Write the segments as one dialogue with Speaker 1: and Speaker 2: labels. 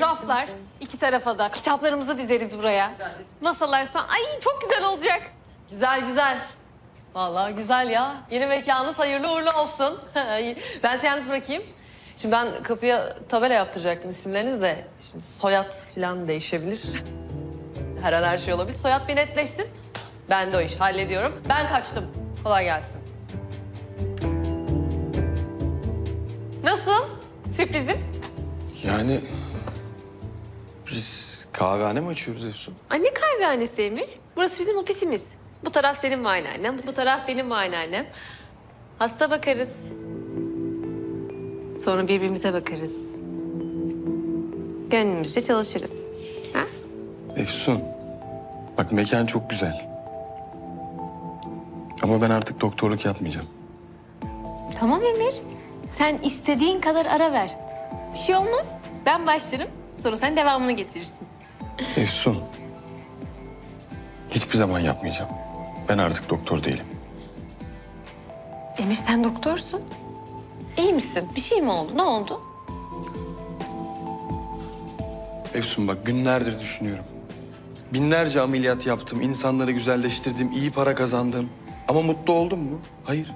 Speaker 1: raflar iki tarafa da. Kitaplarımızı dizeriz buraya. Masalar san... Ay çok güzel olacak.
Speaker 2: Güzel güzel. Vallahi güzel ya. Yeni mekanınız hayırlı uğurlu olsun. ben sizi yalnız bırakayım. Şimdi ben kapıya tabela yaptıracaktım isimleriniz de. Şimdi soyad falan değişebilir. Her an her şey olabilir. Soyad bir netleşsin. Ben de o işi hallediyorum. Ben kaçtım. Kolay gelsin.
Speaker 1: Nasıl? Sürprizim?
Speaker 3: Yani biz kahvehane mi açıyoruz Efsun?
Speaker 1: Anne kahvehanesi Emir. Burası bizim ofisimiz. Bu taraf senin muayenehanem, bu taraf benim muayenehanem. Hasta bakarız. Sonra birbirimize bakarız. Gönlümüzce çalışırız. Ha?
Speaker 3: Efsun, bak mekan çok güzel. Ama ben artık doktorluk yapmayacağım.
Speaker 1: Tamam Emir. Sen istediğin kadar ara ver. Bir şey olmaz. Ben başlarım. Sonra sen devamını getirirsin.
Speaker 3: Efsun, hiçbir zaman yapmayacağım. Ben artık doktor değilim.
Speaker 1: Emir sen doktorsun. İyi misin? Bir şey mi oldu? Ne oldu?
Speaker 3: Efsun bak günlerdir düşünüyorum. Binlerce ameliyat yaptım, insanları güzelleştirdim, iyi para kazandım. Ama mutlu oldum mu? Hayır.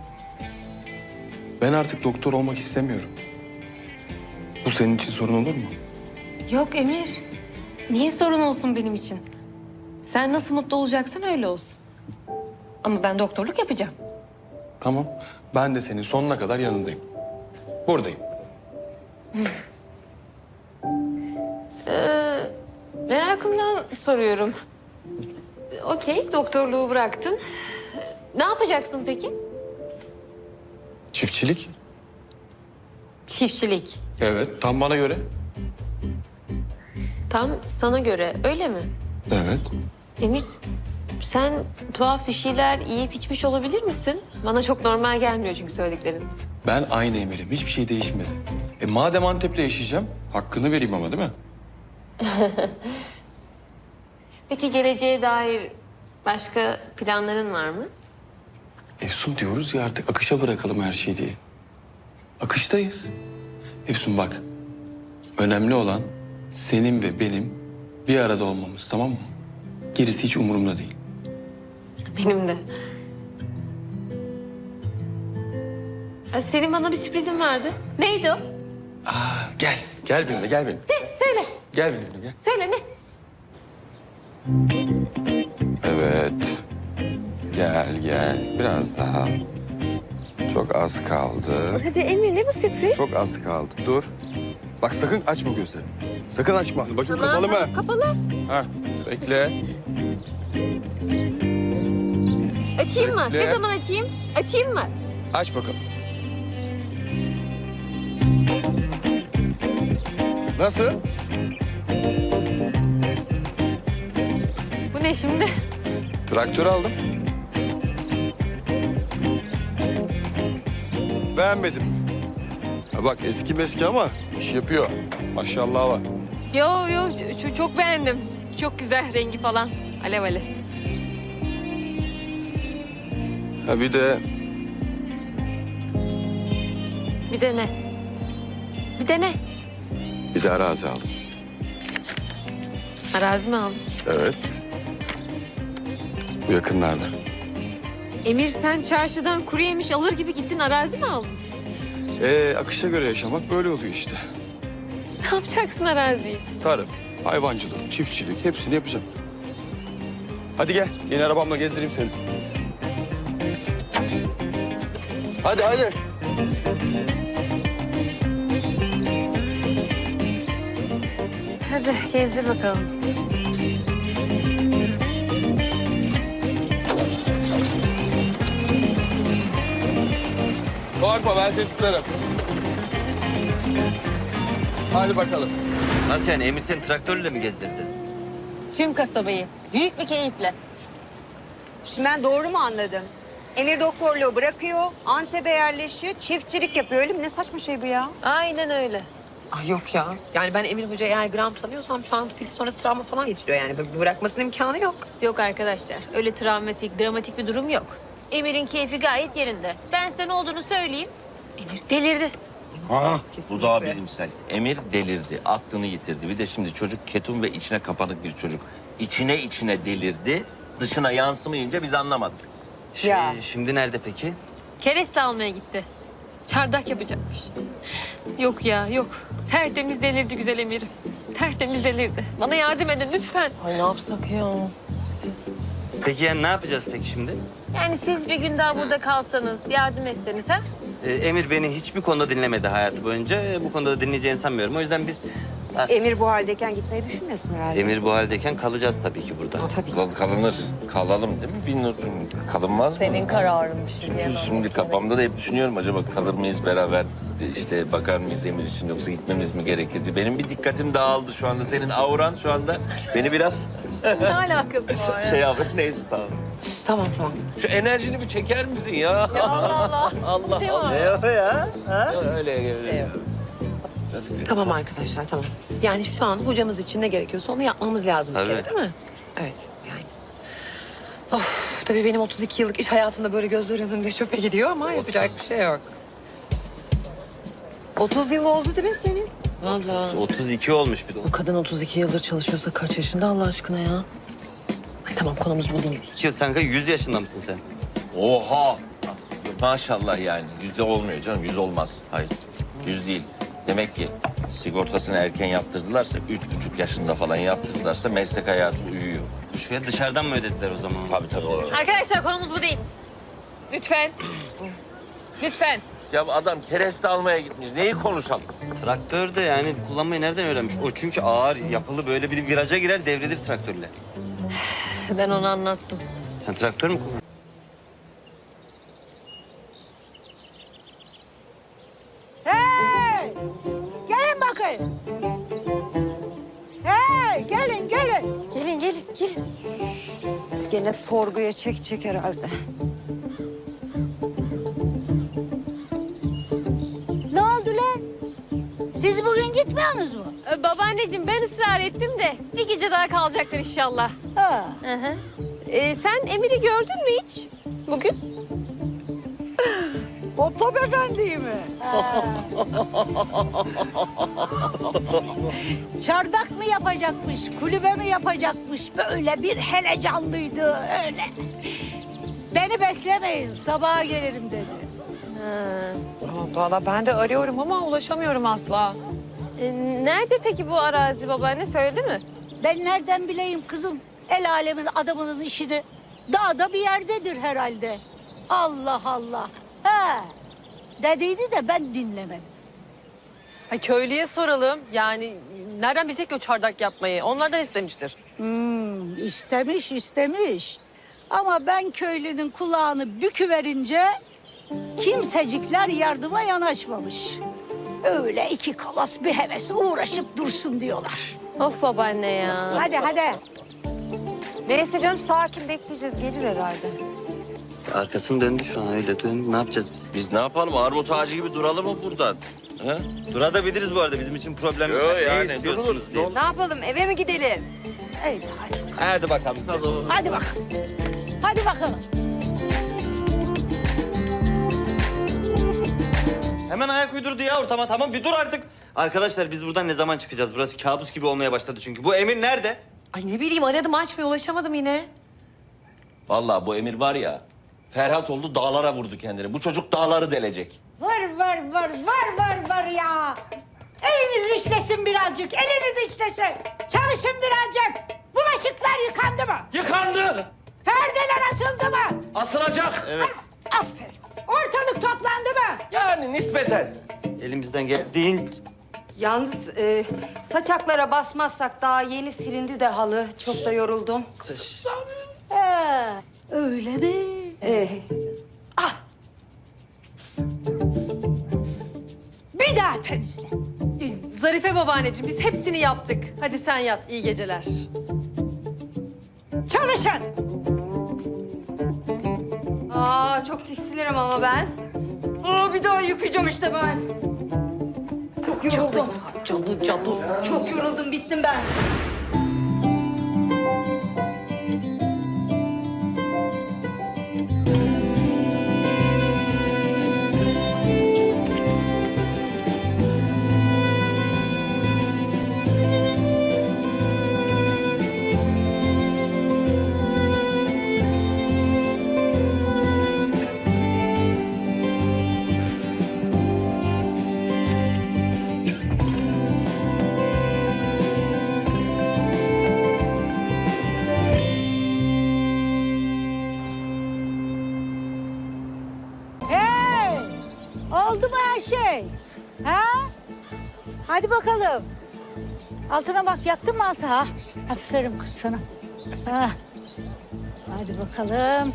Speaker 3: Ben artık doktor olmak istemiyorum. Bu senin için sorun olur mu?
Speaker 1: Yok Emir. Niye sorun olsun benim için? Sen nasıl mutlu olacaksan öyle olsun. Ama ben doktorluk yapacağım.
Speaker 3: Tamam. Ben de senin sonuna kadar yanındayım. Buradayım.
Speaker 1: Merakımdan soruyorum. Okey, doktorluğu bıraktın. Ne yapacaksın peki?
Speaker 3: Çiftçilik?
Speaker 1: Çiftçilik.
Speaker 3: Evet, tam bana göre.
Speaker 1: Tam sana göre, öyle mi?
Speaker 3: Evet.
Speaker 1: Emir, sen tuhaf bir şeyler yiyip içmiş olabilir misin? Bana çok normal gelmiyor çünkü söylediklerin.
Speaker 3: Ben aynı emirim. Hiçbir şey değişmedi. E madem Antep'te yaşayacağım, hakkını vereyim ama değil mi?
Speaker 1: Peki geleceğe dair başka planların var mı?
Speaker 3: Efsun diyoruz ya artık akışa bırakalım her şeyi diye. Akıştayız. Efsun bak, önemli olan senin ve benim bir arada olmamız tamam mı? Gerisi hiç umurumda değil.
Speaker 1: Benim de. Ee, Senin bana bir sürprizin vardı. Neydi o?
Speaker 3: Aa, gel, gel benimle, gel benimle.
Speaker 1: Ne? Söyle,
Speaker 3: Gel benimle, gel.
Speaker 1: söyle ne?
Speaker 4: Evet. Gel gel. Biraz daha. Çok az kaldı.
Speaker 1: Hadi Emir ne bu sürpriz?
Speaker 4: Çok az kaldı. Dur.
Speaker 3: Bak sakın açma gözlerini. Sakın açma.
Speaker 4: Bakayım kapalı mı?
Speaker 1: Kapalı.
Speaker 4: Ha, bekle.
Speaker 1: Açayım mı?
Speaker 4: Bekle.
Speaker 1: Ne zaman açayım? Açayım mı?
Speaker 4: Aç bakalım. Nasıl?
Speaker 1: Bu ne şimdi?
Speaker 4: Traktör aldım. Beğenmedim. Ha bak eski meski ama iş yapıyor. Maşallah var.
Speaker 1: Yo yo ç- çok beğendim. Çok güzel rengi falan. Alev alev.
Speaker 4: Ha bir de
Speaker 1: Bir de ne? Bir de ne?
Speaker 4: bir de arazi aldım.
Speaker 1: Arazi mi aldın?
Speaker 4: Evet. Bu yakınlarda.
Speaker 1: Emir sen çarşıdan kuru yemiş alır gibi gittin arazi mi aldın?
Speaker 4: Ee, akışa göre yaşamak böyle oluyor işte.
Speaker 1: Ne yapacaksın araziyi?
Speaker 4: Tarım, hayvancılık, çiftçilik hepsini yapacağım. Hadi gel, yeni arabamla gezdireyim seni. Hadi hadi.
Speaker 1: Hadi gezdir bakalım.
Speaker 4: Korkma ben seni tutarım. Hadi bakalım.
Speaker 5: Nasıl yani Emir seni traktörle mi gezdirdi?
Speaker 1: Tüm kasabayı. Büyük bir keyifle.
Speaker 6: Şimdi ben doğru mu anladım? Emir doktorluğu bırakıyor, Antep'e yerleşiyor, çiftçilik yapıyor. Öyle mi? Ne saçma şey bu ya?
Speaker 1: Aynen öyle.
Speaker 7: Ay yok ya. Yani ben Emir Hoca eğer gram tanıyorsam şu an fil sonrası travma falan geçiriyor yani. Bı- Bırakmasının imkanı yok.
Speaker 1: Yok arkadaşlar öyle travmatik, dramatik bir durum yok. Emir'in keyfi gayet yerinde. Ben size ne olduğunu söyleyeyim. Emir delirdi.
Speaker 8: Ha, bu daha bilimsel. Emir delirdi, aklını yitirdi. Bir de şimdi çocuk ketum ve içine kapanık bir çocuk. İçine içine delirdi, dışına yansımayınca biz anlamadık.
Speaker 5: Şey,
Speaker 6: Ya.
Speaker 5: şimdi nerede peki?
Speaker 1: Kereste almaya gitti. Çardak yapacakmış. Yok ya yok. Tertemiz delirdi güzel emirim. Tertemiz delirdi. Bana yardım edin lütfen.
Speaker 2: Ay ne yapsak ya?
Speaker 5: Peki yani ne yapacağız peki şimdi?
Speaker 1: Yani siz bir gün daha burada kalsanız, yardım etseniz ha?
Speaker 5: Ee, Emir beni hiçbir konuda dinlemedi hayatı boyunca. Ee, Bu konuda da dinleyeceğini sanmıyorum. O yüzden biz
Speaker 6: Emir bu haldeyken gitmeyi düşünmüyorsun herhalde.
Speaker 5: Emir bu haldeyken kalacağız tabii ki burada.
Speaker 6: Tabii.
Speaker 8: Kal- Kalınır, kalalım değil mi? Bilmiyorum, kalınmaz mı?
Speaker 2: Senin kararın bir şey
Speaker 8: Çünkü
Speaker 2: diyemem.
Speaker 8: şimdi kafamda da hep düşünüyorum acaba kalır mıyız beraber işte bakar mıyız Emir için yoksa gitmemiz mi gerekirdi? Benim bir dikkatim dağıldı şu anda. Senin auran şu anda beni biraz
Speaker 2: Ne alakası var ya?
Speaker 8: şey yaptı. Neyse tamam.
Speaker 7: Tamam tamam.
Speaker 8: Şu enerjini bir çeker misin ya?
Speaker 2: Ya Allah Allah.
Speaker 8: Allah
Speaker 2: Ne
Speaker 8: Allah.
Speaker 2: var?
Speaker 5: Ne o ya?
Speaker 8: Ya Öyle öyle.
Speaker 7: Tamam arkadaşlar tamam. Yani şu an hocamız için ne gerekiyorsa onu yapmamız lazım bir
Speaker 5: Tabii.
Speaker 7: kere değil mi? Evet yani. Of tabii benim 32 yıllık iş hayatımda böyle gözler önünde çöpe gidiyor ama yapacak bir şey yok.
Speaker 6: 30 yıl oldu değil mi senin?
Speaker 7: Vallahi.
Speaker 5: 32 olmuş bir de.
Speaker 7: Bu kadın 32 yıldır çalışıyorsa kaç yaşında Allah aşkına ya? Tamam konumuz bu değil.
Speaker 5: 2 yıl sen kaç- 100 yaşında mısın sen?
Speaker 8: Oha! Maşallah yani. Yüzde olmuyor canım. Yüz olmaz. Hayır. Yüz değil. Demek ki sigortasını erken yaptırdılarsa, üç buçuk yaşında falan yaptırdılarsa meslek hayatı uyuyor.
Speaker 5: Şuraya dışarıdan mı ödediler o zaman?
Speaker 8: Tabii tabii. O.
Speaker 1: Arkadaşlar konumuz bu değil. Lütfen. Lütfen.
Speaker 8: Ya adam kereste almaya gitmiş. Neyi konuşalım?
Speaker 5: Traktör de yani kullanmayı nereden öğrenmiş? O çünkü ağır, yapılı böyle bir viraja girer devrilir traktörle.
Speaker 1: Ben onu anlattım.
Speaker 5: Sen traktör mü kullan?
Speaker 9: Hey! Gelin bakayım. Hey! Gelin, gelin.
Speaker 1: Gelin gelin gelin.
Speaker 6: Gene sorguya çekecek herhalde.
Speaker 9: Ne oldu lan? Siz bugün gitmiyorsunuz mu?
Speaker 1: Ee, babaanneciğim ben ısrar ettim de bir gece daha kalacaklar inşallah.
Speaker 9: Ha.
Speaker 1: Hı hı. Ee, sen Emir'i gördün mü hiç bugün?
Speaker 9: O Pop Efendi'yi mi? Ha. Çardak mı yapacakmış, kulübe mi yapacakmış? Böyle bir hele canlıydı öyle. Beni beklemeyin, sabaha gelirim dedi.
Speaker 7: Valla ben de arıyorum ama ulaşamıyorum asla.
Speaker 1: Ee, nerede peki bu arazi babaanne söyledi mi?
Speaker 9: Ben nereden bileyim kızım? El alemin adamının işini. Dağda bir yerdedir herhalde. Allah Allah. He. Dediydi de ben dinlemedim.
Speaker 2: Ay köylüye soralım. Yani nereden bilecek ki o çardak yapmayı? Onlardan istemiştir.
Speaker 9: Hmm, istemiş istemiş. Ama ben köylünün kulağını büküverince kimsecikler yardıma yanaşmamış. Öyle iki kalas bir heves uğraşıp dursun diyorlar.
Speaker 1: Of babaanne ya.
Speaker 9: Hadi hadi.
Speaker 6: Neyse canım sakin bekleyeceğiz. Gelir herhalde.
Speaker 5: Arkasını döndü şu an öyle dön. Ne yapacağız biz?
Speaker 8: Biz ne yapalım? Armut ağacı gibi duralım mı buradan? He?
Speaker 5: Durabiliriz bu arada bizim için problem yok.
Speaker 8: Yo,
Speaker 5: Ne
Speaker 8: yani
Speaker 5: istiyorsunuz.
Speaker 6: Ne yapalım eve mi gidelim?
Speaker 9: Haydi hadi.
Speaker 5: Hadi bakalım.
Speaker 9: Hadi bakalım. Hadi bakalım.
Speaker 5: Hemen ayak uydurdu ya ortama tamam bir dur artık. Arkadaşlar biz buradan ne zaman çıkacağız? Burası kabus gibi olmaya başladı çünkü. Bu Emir nerede?
Speaker 7: Ay ne bileyim aradım açmıyor ulaşamadım yine.
Speaker 8: Vallahi bu Emir var ya, Ferhat oldu dağlara vurdu kendini. Bu çocuk dağları delecek.
Speaker 9: Var var var var var var ya. Eliniz işlesin birazcık. Eliniz işlesin. Çalışın birazcık. Bulaşıklar yıkandı mı?
Speaker 8: Yıkandı!
Speaker 9: Perdeler asıldı mı?
Speaker 8: Asılacak!
Speaker 5: Evet.
Speaker 9: Aferin. Ortalık toplandı mı?
Speaker 8: Yani nispeten.
Speaker 5: Elimizden geldiğin...
Speaker 6: Yalnız e, saçaklara basmazsak daha yeni silindi de halı. Çok da yoruldum.
Speaker 9: He, öyle mi?
Speaker 6: E,
Speaker 9: Ah. Bir daha temizle.
Speaker 2: Zarife babaanneciğim biz hepsini yaptık. Hadi sen yat. iyi geceler.
Speaker 9: Çalışın.
Speaker 6: aa çok tiksinirim ama ben. Aa, bir daha yıkayacağım işte ben. Çok yoruldum.
Speaker 2: Cadı cadı.
Speaker 6: Çok yoruldum bittim ben.
Speaker 9: Altına bak yaktın mı altı ha? Aferin kız sana. Ha. Hadi bakalım.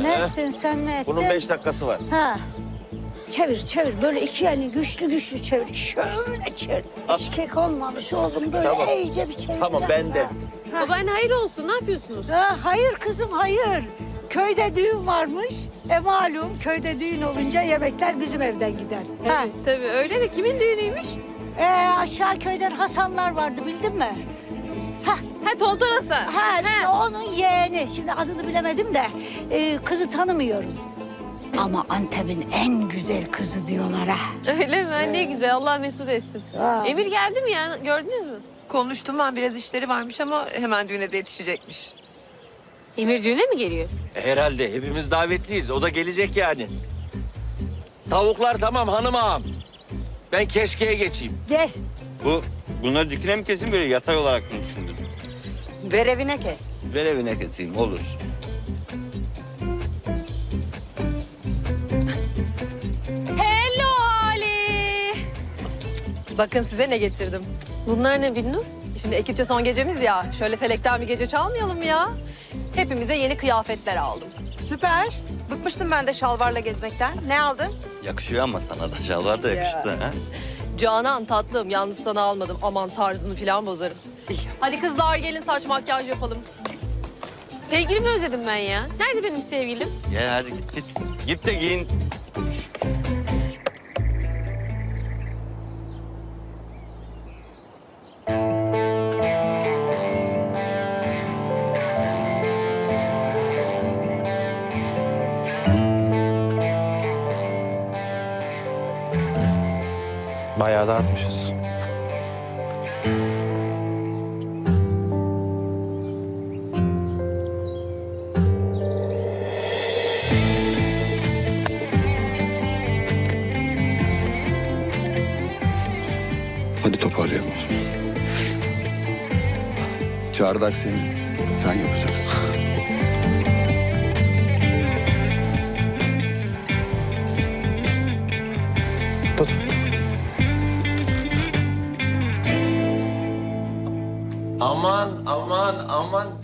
Speaker 9: Ne ettin sen ne ettin?
Speaker 8: Bunun beş dakikası var.
Speaker 9: Ha. Çevir çevir böyle iki elini güçlü güçlü çevir. Şöyle çevir. Hiç kek olmamış oğlum böyle
Speaker 8: Tamam.
Speaker 9: iyice bir çevir.
Speaker 8: Tamam, ben de.
Speaker 1: Babaanne hayır olsun ne yapıyorsunuz?
Speaker 9: Ha, hayır kızım hayır. Köyde düğün varmış. E malum köyde düğün olunca yemekler bizim evden gider. Ha.
Speaker 1: Tabii, tabii öyle de kimin düğünüymüş?
Speaker 9: E, aşağı köyden Hasanlar vardı bildin mi?
Speaker 1: Ha Tonton Hasan.
Speaker 9: Ha işte onun yeğeni. Şimdi adını bilemedim de e, kızı tanımıyorum. Ama Antep'in en güzel kızı diyorlar ha.
Speaker 1: Öyle mi? Ne güzel Allah mesut etsin.
Speaker 9: Ha.
Speaker 1: Emir geldi mi ya gördünüz mü?
Speaker 7: Konuştum ben biraz işleri varmış ama hemen düğüne de yetişecekmiş.
Speaker 1: Emir düğüne mi geliyor?
Speaker 8: Herhalde hepimiz davetliyiz. O da gelecek yani. Tavuklar tamam hanım ağam. Ben keşkeye geçeyim.
Speaker 9: Gel.
Speaker 5: Bu bunları dikine mi keseyim böyle yatay olarak mı düşündün?
Speaker 6: Ver evine kes.
Speaker 5: Ver evine keseyim olur.
Speaker 2: Hello Ali. Bakın size ne getirdim.
Speaker 1: Bunlar ne Binnur?
Speaker 2: Şimdi ekipçe son gecemiz ya. Şöyle felekten bir gece çalmayalım ya? Hepimize yeni kıyafetler aldım.
Speaker 7: Süper. Bıkmıştım ben de şalvarla gezmekten. Ne aldın?
Speaker 5: Yakışıyor ama sana da şalvar da yakıştı ha.
Speaker 2: Canan tatlım yalnız sana almadım. Aman tarzını falan bozarım. Hadi kızlar gelin saç makyaj yapalım.
Speaker 1: Sevgilimi özledim ben ya. Nerede benim sevgilim?
Speaker 5: Gel hadi git git. Git de giyin.
Speaker 3: Bayağı da artmışız.
Speaker 4: Hadi toparlayalım o zaman. Senin. Sen yapacaksın.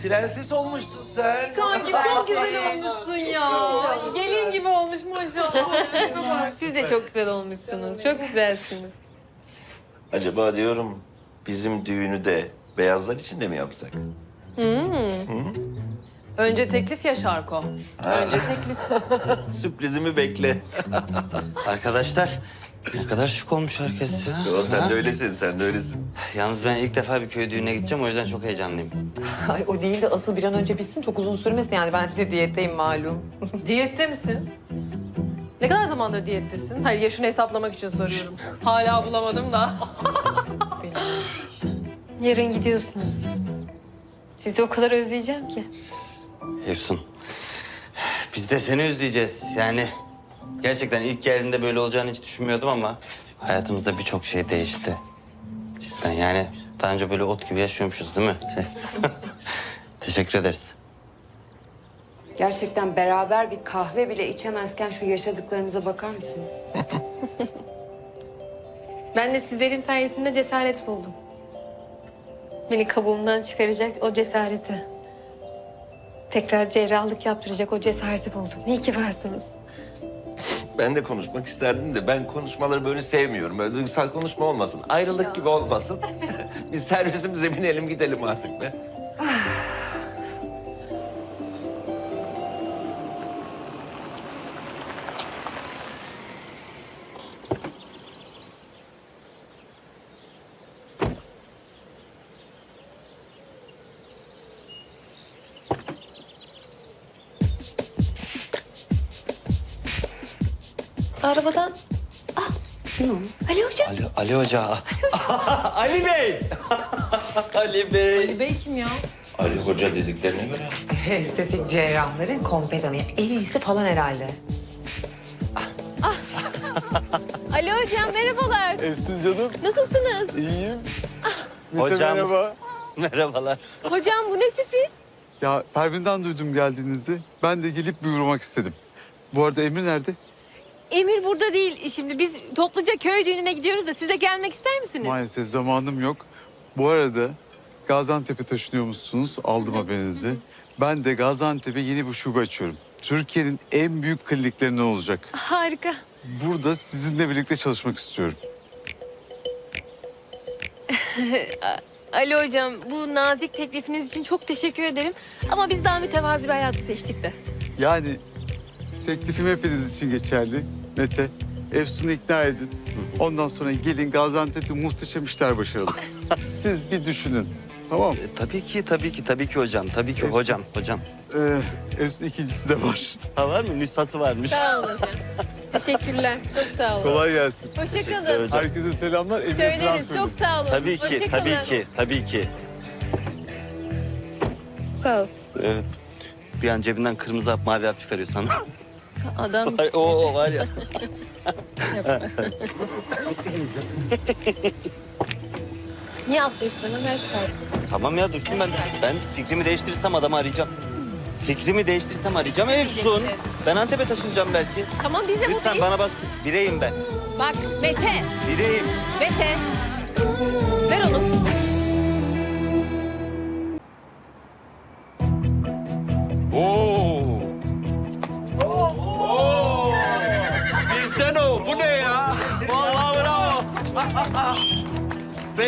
Speaker 8: Prenses olmuşsun sen.
Speaker 2: Kanki çok güzel olmuşsun ya. Gelin gibi olmuş maşallah.
Speaker 1: Siz de çok güzel olmuşsunuz. Çok güzelsiniz.
Speaker 8: Acaba diyorum bizim düğünü de beyazlar için de mi yapsak?
Speaker 2: Önce teklif ya Şarko. Önce teklif.
Speaker 8: Sürprizimi bekle.
Speaker 5: Arkadaşlar ne kadar şık olmuş herkes ya.
Speaker 8: Yo, sen
Speaker 5: Ha?
Speaker 8: de öylesin, sen de öylesin.
Speaker 5: Yalnız ben ilk defa bir köy düğününe gideceğim o yüzden çok heyecanlıyım.
Speaker 7: Ay o değil de asıl bir an önce bitsin çok uzun sürmesin yani ben de diyetteyim malum.
Speaker 2: Diyette misin? Ne kadar zamandır diyettesin? Hayır yaşını hesaplamak için soruyorum. Hala bulamadım da.
Speaker 1: Yarın gidiyorsunuz. Sizi o kadar özleyeceğim ki.
Speaker 5: Efsun. Biz de seni özleyeceğiz. Yani gerçekten ilk geldiğinde böyle olacağını hiç düşünmüyordum ama hayatımızda birçok şey değişti. Cidden yani daha önce böyle ot gibi yaşıyormuşuz değil mi? Teşekkür ederiz.
Speaker 6: Gerçekten beraber bir kahve bile içemezken şu yaşadıklarımıza bakar mısınız?
Speaker 1: Ben de sizlerin sayesinde cesaret buldum. Beni kabuğumdan çıkaracak o cesareti. Tekrar cerrahlık yaptıracak o cesareti buldum. İyi ki varsınız.
Speaker 8: Ben de konuşmak isterdim de ben konuşmaları böyle sevmiyorum. Böyle duygusal konuşma olmasın. Ayrılık gibi olmasın. Biz servisimize binelim gidelim artık be.
Speaker 1: Ali,
Speaker 5: Ali Hoca. Ali Bey. Ali Bey.
Speaker 2: Ali Bey kim ya?
Speaker 8: Ali Hoca dediklerine göre.
Speaker 7: Estetik cerrahların kompedanı. En iyisi falan herhalde.
Speaker 1: Ali Hocam merhabalar.
Speaker 3: Efsun canım.
Speaker 1: Nasılsınız?
Speaker 3: İyiyim.
Speaker 5: Hocam.
Speaker 3: Merhaba.
Speaker 5: Merhabalar.
Speaker 1: Hocam bu ne sürpriz?
Speaker 10: Ya Pervin'den duydum geldiğinizi. Ben de gelip bir uğramak istedim. Bu arada Emir nerede?
Speaker 1: Emir burada değil. Şimdi biz topluca köy düğününe gidiyoruz da siz de gelmek ister misiniz?
Speaker 10: Maalesef zamanım yok. Bu arada Gaziantep'e taşınıyormuşsunuz. Aldım haberinizi. Ben de Gaziantep'e yeni bir şube açıyorum. Türkiye'nin en büyük kliniklerinden olacak.
Speaker 1: Harika.
Speaker 10: Burada sizinle birlikte çalışmak istiyorum.
Speaker 1: Ali hocam bu nazik teklifiniz için çok teşekkür ederim. Ama biz daha mütevazi bir hayatı seçtik de.
Speaker 10: Yani teklifim hepiniz için geçerli. Mete, Efsun'u ikna edin. Ondan sonra gelin Gaziantep'te muhteşem işler başaralım. Siz bir düşünün. Tamam mı?
Speaker 5: E, tabii ki, tabii ki, tabii ki hocam. Tabii ki
Speaker 10: Evet.
Speaker 5: hocam, hocam.
Speaker 10: Ee, Efsun ikincisi de var.
Speaker 5: Ha var mı? Nüshası varmış.
Speaker 1: Sağ olun hocam. Teşekkürler. Çok sağ olun.
Speaker 10: Kolay gelsin.
Speaker 1: Hoşçakalın.
Speaker 5: hocam.
Speaker 10: Herkese selamlar. Selam
Speaker 1: Söyleriz. Çok sağ olun.
Speaker 5: Tabii ki,
Speaker 1: Hoşça
Speaker 5: tabii
Speaker 1: kalın.
Speaker 5: ki, tabii ki.
Speaker 1: Sağ olsun.
Speaker 5: Evet. Bir an cebinden kırmızı hap, mavi hap çıkarıyor sana.
Speaker 1: Adam
Speaker 5: Var- o, o var ya.
Speaker 1: niye atlıyorsun hemen ver şu kartı.
Speaker 5: Tamam ya dursun ben. Ben fikrimi değiştirirsem adamı arayacağım. Fikrimi değiştirirsem arayacağım. Efsun. Ben Antep'e taşınacağım belki.
Speaker 1: Tamam biz de
Speaker 5: Lütfen
Speaker 1: buradayız.
Speaker 5: bana bak. Bireyim ben.
Speaker 1: Bak Mete.
Speaker 5: Bireyim.
Speaker 1: Mete. Ver onu.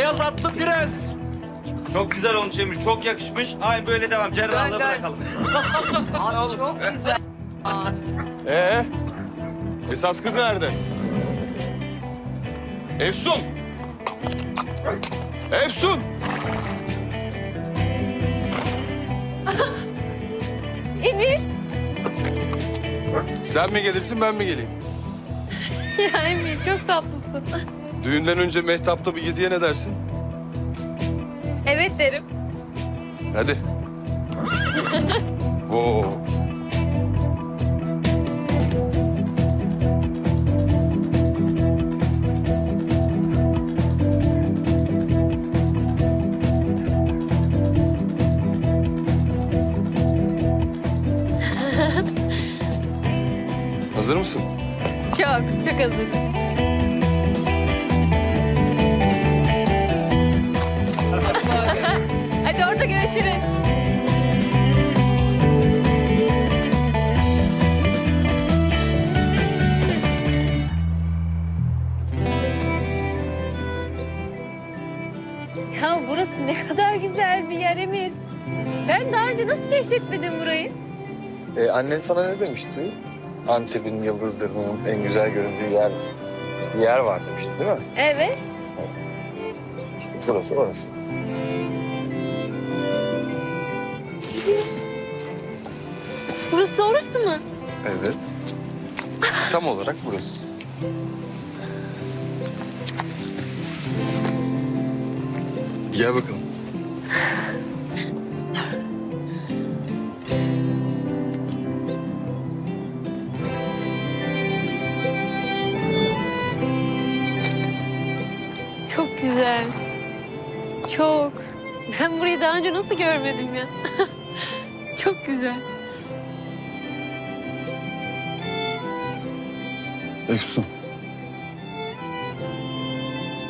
Speaker 8: Beyaz atlı prens.
Speaker 5: Çok güzel olmuş Emir. Çok yakışmış. Ay böyle devam. Cerrahla bırakalım.
Speaker 4: Ee, esas kız nerede? Efsun! Efsun!
Speaker 1: Emir.
Speaker 3: Sen mi gelirsin ben mi geleyim?
Speaker 1: Ya Emir çok tatlısın.
Speaker 3: Düğünden önce Mehtap'ta bir geziye ne dersin?
Speaker 1: Evet derim.
Speaker 3: Hadi. Oo. Hazır mısın?
Speaker 1: Çok, çok hazır. Görüşürüz. Ya burası ne kadar güzel bir yer Emir. Ben daha önce nasıl keşfetmedim burayı?
Speaker 11: Ee, annen sana ne demişti? Antep'in yıldızlarının en güzel göründüğü yer bir yer var demişti değil mi?
Speaker 1: Evet.
Speaker 11: İşte burası orası.
Speaker 1: Burası orası mı?
Speaker 11: Evet. Tam olarak burası. Gel bakalım.
Speaker 1: Çok güzel. Çok. Ben burayı daha önce nasıl görmedim ya? Çok güzel.
Speaker 3: Efsun.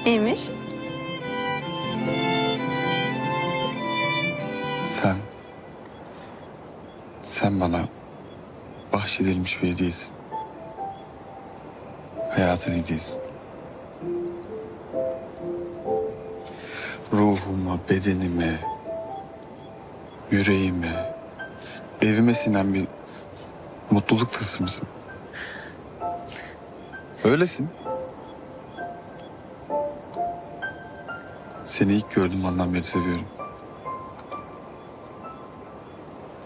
Speaker 1: Emir.
Speaker 3: Sen... Sen bana bahşedilmiş bir hediyesin. Hayatın hediyesi. Ruhuma, bedenime, yüreğime, evime sinen bir mutluluk tılsımısın. Öylesin. Seni ilk gördüğüm andan beri seviyorum.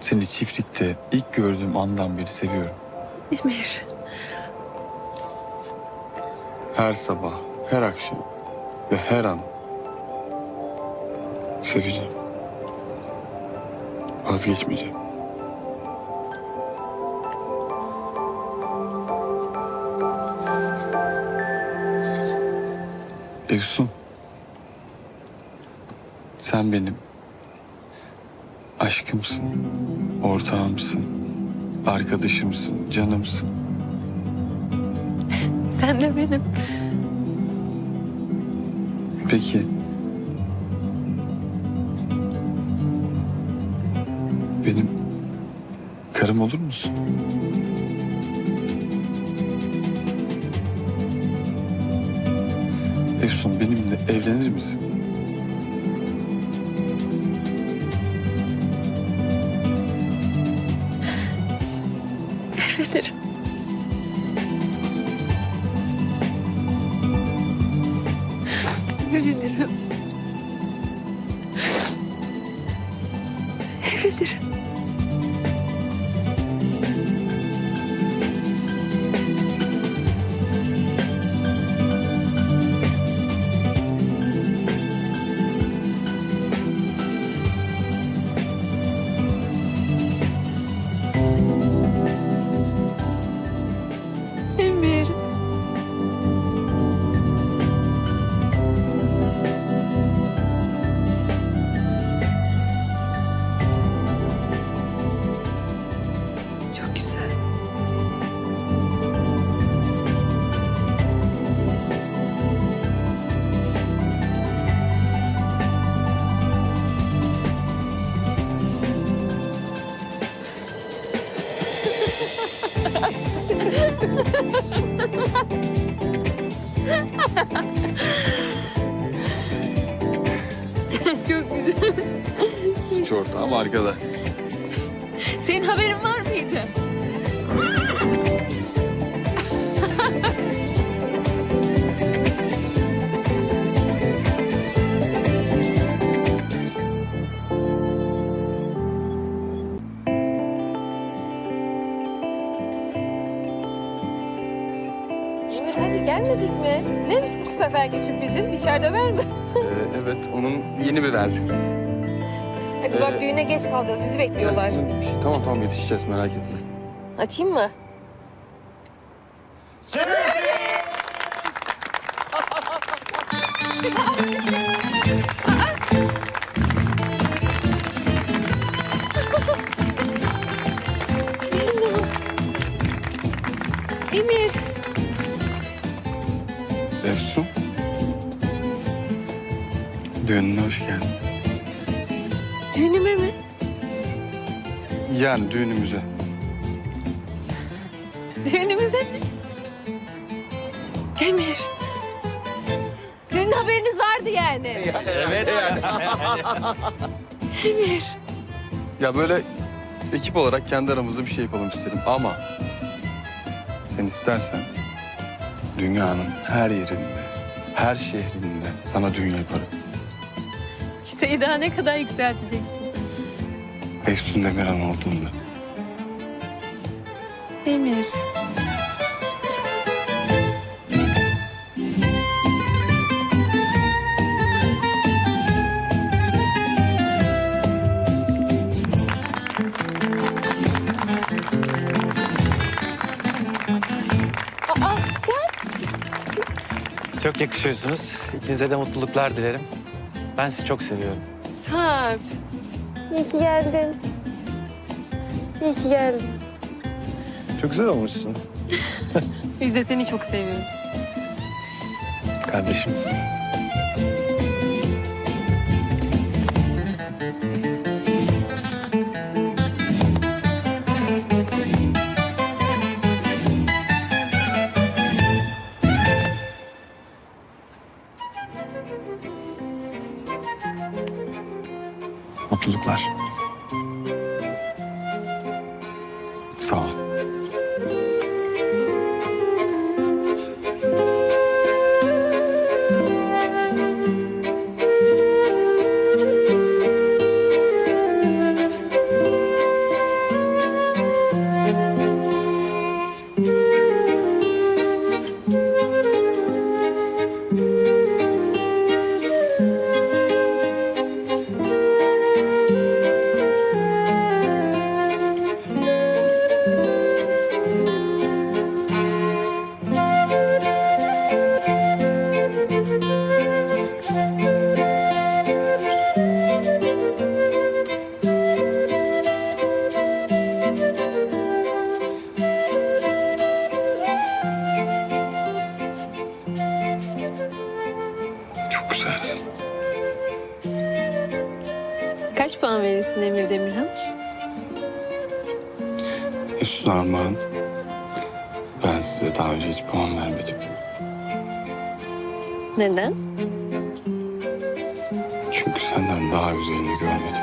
Speaker 3: Seni çiftlikte ilk gördüğüm andan beri seviyorum.
Speaker 1: Emir.
Speaker 3: Her sabah, her akşam ve her an seveceğim. Vazgeçmeyeceğim. Efsun. Sen benim aşkımsın, ortağımsın, arkadaşımsın, canımsın.
Speaker 1: Sen de benim.
Speaker 3: Peki. Benim karım olur musun? Efsun benimle evlenir misin?
Speaker 1: Evlenirim. Haberin var mıydı? Emir hadi gelmedik mi? Ne bu seferki sürprizin? Biçer döver mi?
Speaker 3: Ee, evet onun yeni bir versiyonu.
Speaker 1: Hadi bak
Speaker 3: Ee,
Speaker 1: düğüne geç kalacağız. Bizi bekliyorlar.
Speaker 3: Bir şey. Tamam tamam yetişeceğiz merak etme.
Speaker 1: Açayım mı? Emir.
Speaker 3: Efsun. Düğününe hoş geldin.
Speaker 1: Düğünüme mi?
Speaker 3: Yani düğünümüze.
Speaker 1: Düğünümüze mi? Emir. Senin haberiniz vardı yani. Emir.
Speaker 3: Ya böyle ekip olarak kendi aramızda bir şey yapalım isterim ama sen istersen dünyanın her yerinde, her şehrinde sana düğün yaparım.
Speaker 1: Çıtayı daha ne kadar yükselteceksin?
Speaker 3: Efsun Demirhan olduğunda.
Speaker 1: Emir.
Speaker 12: Çok yakışıyorsunuz. İkinize de mutluluklar dilerim. Ben sizi çok seviyorum.
Speaker 1: Sarp. İyi ki geldin. İyi ki geldin.
Speaker 11: Çok güzel olmuşsun.
Speaker 1: Biz de seni çok seviyoruz.
Speaker 12: Kardeşim.
Speaker 3: Ben size daha önce hiç puan vermedim.
Speaker 1: Neden?
Speaker 3: Çünkü senden daha güzelini görmedim.